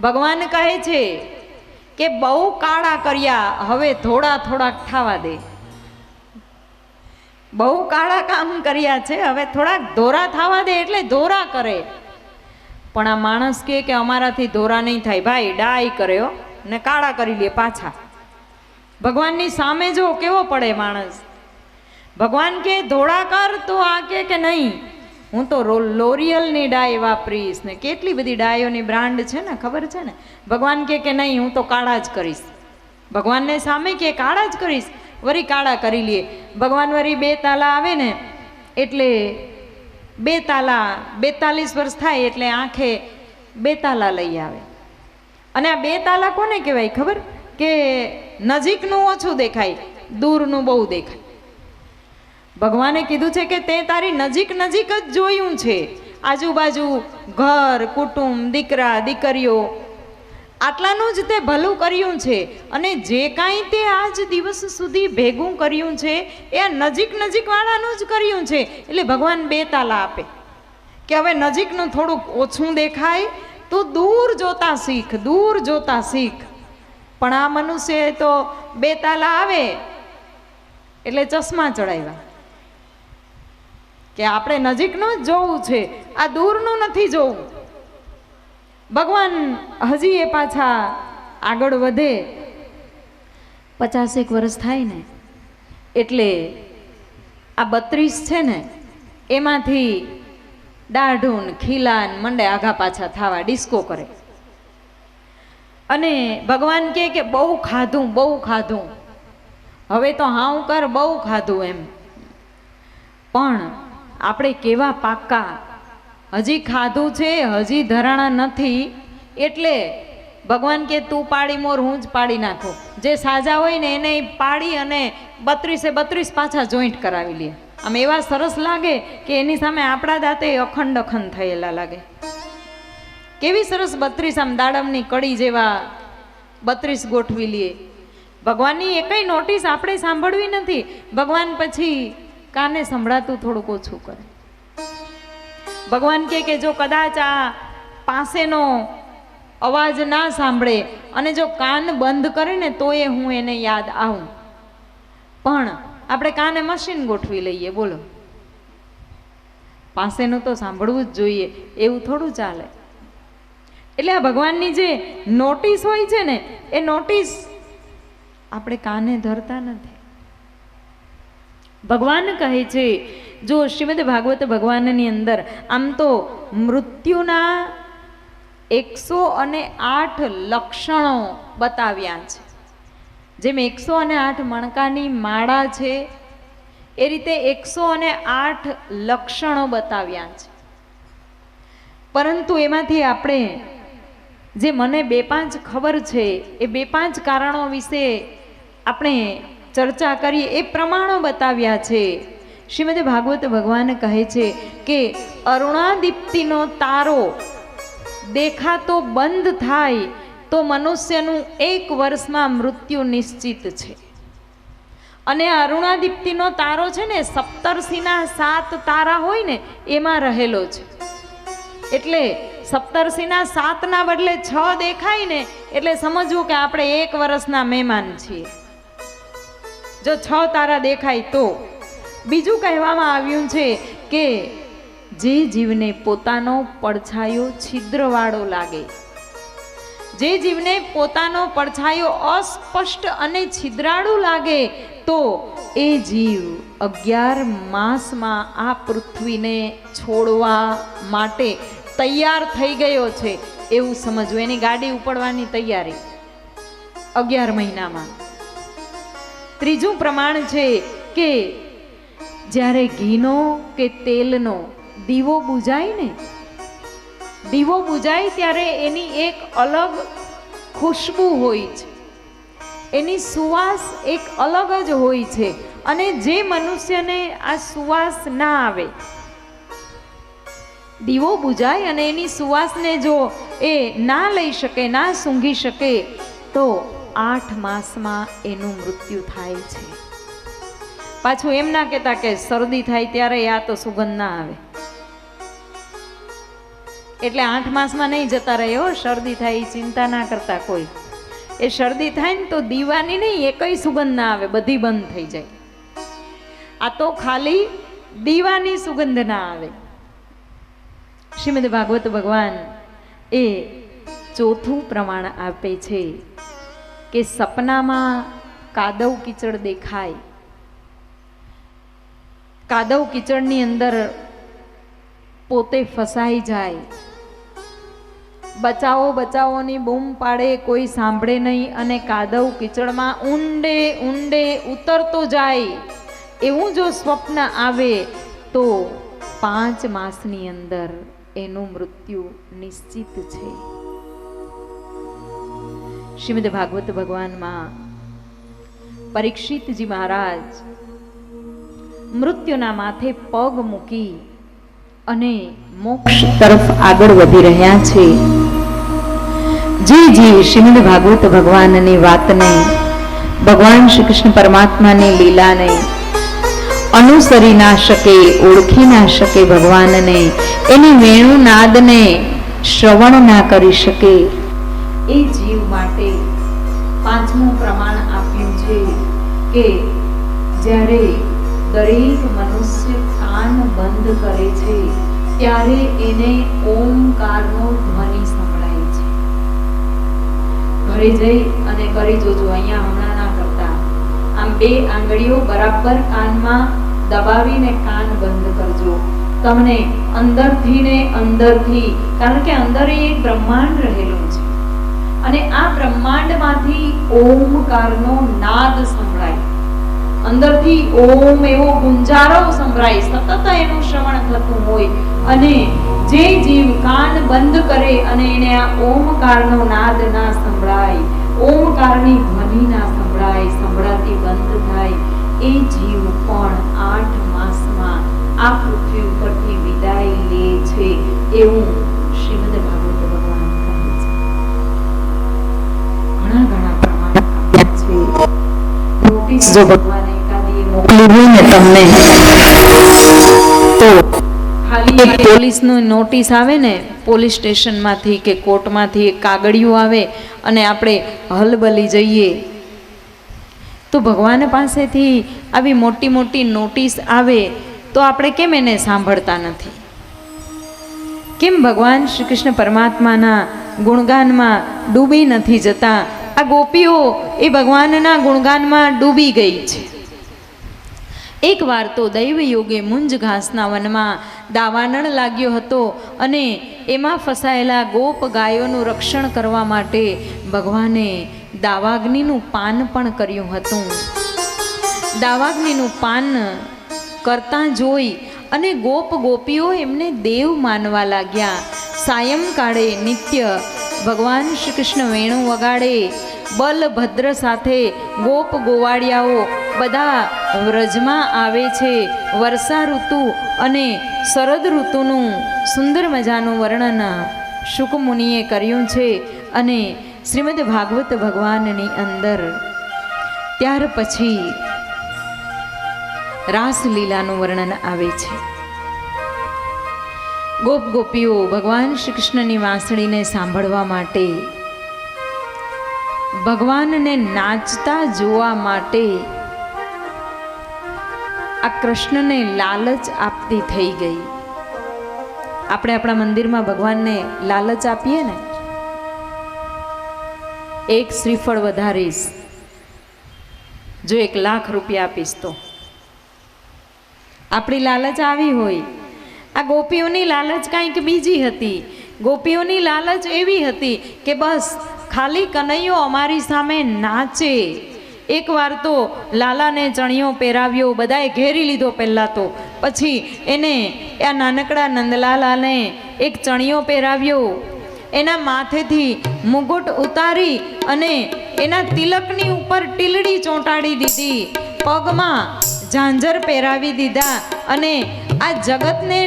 ભગવાન કહે છે કે બહુ કાળા કર્યા, હવે થોડા થોડાક થવા દે. બહુ કાળા કામ કર્યા છે, હવે થોડાક ધોરા થવા દે એટલે ધોરા કરે. પણ આ માણસ કહે કે અમારાથી ધોરા નહીં થાય. ભાઈ, ડાય કર્યો ને કાળા કરી લે પાછા. ભગવાનની સામે જો કેવો પડે માણસ? ભગવાન કે, ધોળા કર તો આ કે કે નહીં? હું તો રો લોરિયલની ડાય વાપરીશ ને કેટલી બધી ડાયોની બ્રાન્ડ છે ને, ખબર છે ને? ભગવાન કે કે નહીં, હું તો કાળા જ કરીશ. ભગવાનને સામે કે કાળા જ કરીશ? વરી કાળા કરી લઈએ ભગવાન વરી બે તાલા આવે ને, એટલે બે તાલા, બેતાલીસ વર્ષ થાય એટલે આંખે બે તાલા લઈ આવે. અને આ બે તાલા કોને કહેવાય ખબર? કે નજીકનું ઓછું દેખાય, દૂરનું બહુ દેખાય. ભગવાને કીધું છે કે તે તારી નજીક નજીક જ જોયું છે. આજુબાજુ ઘર, કુટુંબ, દીકરા, દીકરીઓ, આટલાનું જ તે ભલું કર્યું છે અને જે કાંઈ તે આજ દિવસ સુધી ભેગું કર્યું છે એ નજીક નજીકવાળાનું જ કર્યું છે. એટલે ભગવાન બે તાલા આપે કે હવે નજીકનું થોડુંક ઓછું દેખાય, તો દૂર જોતા શીખ, દૂર જોતા શીખ. પણ આ મનુષ્ય તો બે તાલા આવે, એટલે ચશ્મા ચડાવ્યા. કે આપણે નજીકનું જ જોવું છે. આ દૂરનું નથી જોવું. ભગવાન હજી એ પાછા આગળ વધે. પચાસેક વર્ષ થાય ને, એટલે આ બત્રીસ છે ને, એમાંથી દાઢું ખીલાન, મંડે આઘા પાછા થવા, ડિસ્કો કરે. અને ભગવાન કહે કે બહુ ખાધું બહુ ખાધું. હવે તો હાઉ કર બહુ ખાધું એમ. પણ આપણે કેવા પાક્કા? હજી ખાધું છે, હજી ધરાણા નથી. એટલે ભગવાન કે તું પાડી મોર, હું જ પાડી નાખું. જે સાજા હોય ને એને પાડી અને બત્રીસે બત્રીસ પાછા જોઈન્ટ કરાવી લે. આમ એવા સરસ લાગે કે એની સામે આપણા દાંતે અખંડ અખંડ થયેલા લાગે. કેવી સરસ બત્રીસ આમ દાડમની કડી જેવા બત્રીસ ગોઠવી લઈએ ભગવાનની એકઈ નોટિસ આપણે સાંભળવી નથી. ભગવાન પછી કાને સંભળાતું થોડુંક ઓછું કરે? ભગવાન કહે કે જો કદાચ આ પાસેનો અવાજ ના સાંભળે અને જો કાન બંધ કરે ને તો એ હું એને યાદ આવું. પણ આપણે કાને મશીન ગોઠવી લઈએ, બોલો. પાસેનું તો સાંભળવું જ જોઈએ, એવું થોડું ચાલે. એટલે આ ભગવાનની જે નોટિસ હોય છે ને, એ નોટિસ આપણે કાને ધરતા નથી. ભગવાન કહે છે, જો શ્રીમદ ભાગવત ભગવાનની અંદર આમ તો મૃત્યુના એકસો અને આઠ લક્ષણો બતાવ્યા છે. જેમ એકસો અને આઠ મણકાની માળા છે, એ રીતે એકસો અને આઠ લક્ષણો બતાવ્યા છે. પરંતુ એમાંથી આપણે જે મને બે પાંચ ખબર છે, એ બે પાંચ કારણો વિશે આપણે ચર્ચા કરીએ એ પ્રમાણો બતાવ્યા છે. શ્રીમદ ભાગવત ભગવાન કહે છે કે અરુણાદીપ્તિનો તારો દેખાતો બંધ થાય તો મનુષ્યનું એક વર્ષમાં મૃત્યુ નિશ્ચિત છે. અને અરુણાદીપ્તિનો તારો છે ને, સપ્તર્ષિના સાત તારા હોય ને, એમાં રહેલો છે. એટલે સપ્તર્ષિના સાતના બદલે છ દેખાય ને, એટલે સમજવું કે આપણે એક વર્ષના મહેમાન છીએ. જો છ તારા દેખાય તો. બીજું કહેવામાં આવ્યું છે કે જે જીવને પોતાનો પડછાયો છિદ્રવાળો લાગે. જે જીવને પોતાનો પડછાયો અસ્પષ્ટ અને છિદ્રાળું લાગે, તો એ જીવ અગિયાર માસમાં આ પૃથ્વીને છોડવા માટે તૈયાર થઈ ગયો છે. એવું સમજવું. એની ગાડી ઉપડવાની તૈયારી. અગિયાર મહિનામાં. ત્રીજું પ્રમાણ છે કે જ્યારે ઘીનો કે તેલનો દીવો બુજાય ને, દીવો બુજાય ત્યારે એની એક અલગ ખુશ્બુ હોય છે. એની સુવાસ એક અલગ જ હોય છે અને જે મનુષ્યને આ સુવાસ ના આવે, દીવો બુજાય અને એની સુવાસને જો એ ના લઈ શકે, ના સૂંઘી શકે, તો આઠ માસમાં એનું મૃત્યુ થાય છે. પાછું એમ ના કહેતા કે શરદી થાય ત્યારે આ તો સુગંધ ના આવે. એટલે આઠ માસમાં નહીં જતા રહે હો, શરદી થાય એ ચિંતા ના કરતા કોઈ. એ શરદી થાય ને તો દીવાની નહીં, એકય સુગંધ ના આવે, બધી બંધ થઈ જાય. આ તો ખાલી દીવાની સુગંધ ના આવે. શ્રીમદ ભાગવત ભગવાન એ ચોથું પ્રમાણ આપે છે. કે સપનામાં કાદવ કીચડ દેખાય. કાદવ કીચડની અંદર પોતે ફસાઈ જાય. બચાવો, બચાવોની બૂમ પાડે, કોઈ સાંભળે નહીં અને કાદવ કીચડમાં ઊંડે ઊંડે ઉતરતો જાય. એવું જો સ્વપ્ન આવે તો પાંચ માસની અંદર એનું મૃત્યુ નિશ્ચિત છે. શ્રીમદ ભાગવત ભગવાનમાં પરીક્ષિતજી મહારાજ મૃત્યુના માથે પગ મૂકી અને મોક્ષ તરફ આગળ વધી રહ્યા છે. જે જીવ શ્રીમદ ભાગવત ભગવાનની વાતને, ભગવાન શ્રી કૃષ્ણ પરમાત્માની લીલાને અનુસરી ના શકે, ઓળખી ના શકે ભગવાનને, એની વેણુનાદને શ્રવણ ના કરી શકે. એ જીવ માટે પાંચમું પ્રમાણ આપ્યું છે કે જ્યારે દરેક મનુષ્ય કાન બંધ કરે છે, ત્યારે એને ઓમકારનો ધ્વનિ સંભળાય છે. ઘરે જઈ અને કરી જોજો, અહીંયા હમણાં ના કરતા. આમ બે આંગળીઓ બરાબર કાનમાં દબાવીને કાન બંધ કરજો. તમને અંદરથી ને અંદરથી, કારણ કે અંદર એક બ્રહ્માંડ રહેલું છે. અને આ બ્રહ્માંડમાંથી ઓમકારનો નાદ સંભળાય. અંદરથી ઓમ એવો ગુંજારો સંભળાય. સતત એનું શ્રવણ થતું હોય અને જે જીવ કાન બંધ કરે અને એને આ ઓમકારનો નાદ ના સંભળાય. ઓમકારની ધ્વનિ ના સંભળાય, સંભળાતી બંધ થાય. એ જીવ પણ આઠ માસમાં આ પૃથ્વી ઉપરથી વિદાય લે છે એવું નોટિસ જો મોકલી હોય ને તમને, તો ખાલી એક પોલીસનું નોટિસ આવે ને, પોલીસ સ્ટેશનમાંથી કે કોર્ટમાંથી એક કાગળિયું આવે અને આપણે હલબલી જઈએ. તો ભગવાન પાસેથી આવી મોટી મોટી નોટિસ આવે તો આપણે કેમ એને સાંભળતા નથી? કેમ ભગવાન શ્રી કૃષ્ણ પરમાત્માના ગુણગાનમાં ડૂબી નથી જતા? આ ગોપીઓ એ ભગવાનના ગુણગાનમાં ડૂબી ગઈ છે. એકવાર તો દૈવ યોગે મુંજ ઘાસના વનમાં દાવાનળ લાગ્યો હતો અને એમાં ફસાયેલા ગોપ ગાયોનું રક્ષણ કરવા માટે ભગવાને દાવાગ્નિનું પાન પણ કર્યું હતું. દાવાગ્નિનું પાન કરતા જોઈ અને ગોપ ગોપીઓ એમને દેવ માનવા લાગ્યા. સાયંકાળે નિત્ય ભગવાન શ્રી કૃષ્ણ વેણુ વગાડે બલભદ્ર સાથે ગોપ ગોવાળિયાઓ બધા વ્રજમાં આવે છે. વર્ષા ઋતુ અને શરદ ઋતુનું સુંદર મજાનું વર્ણન શુકમુનિએ કર્યું છે અને શ્રીમદ ભાગવત ભગવાનની અંદર. ત્યાર પછી રાસલીલાનું વર્ણન આવે છે. ગોપ ગોપીઓ ભગવાન શ્રી કૃષ્ણની વાંસળીને સાંભળવા માટે ભગવાનને નાચતા જોવા માટે આ કૃષ્ણને લાલચ આપતી થઈ ગઈ. આપણે આપણા મંદિરમાં ભગવાનને લાલચ આપીએ ને? એક શ્રીફળ વધારીશ. જો એક લાખ રૂપિયા આપીશ તો. આપણી લાલચ આવી હોય. આ ગોપીઓની લાલચ કાંઈક બીજી હતી. ગોપીઓની લાલચ એવી હતી કે બસ ખાલી કનૈયો અમારી સામે નાચે. એકવાર તો લાલાને ચણિયો પહેરાવ્યો, બધાએ ઘેરી લીધો પહેલાં તો. પછી એને આ નાનકડા નંદલાલાને એક ચણિયો પહેરાવ્યો. એના માથેથી મુગુટ ઉતારી અને એના તિલકની ઉપર ટીલડી ચોંટાડી દીધી. પગમાં ઝાંઝર પહેરાવી દીધા અને આ જગતને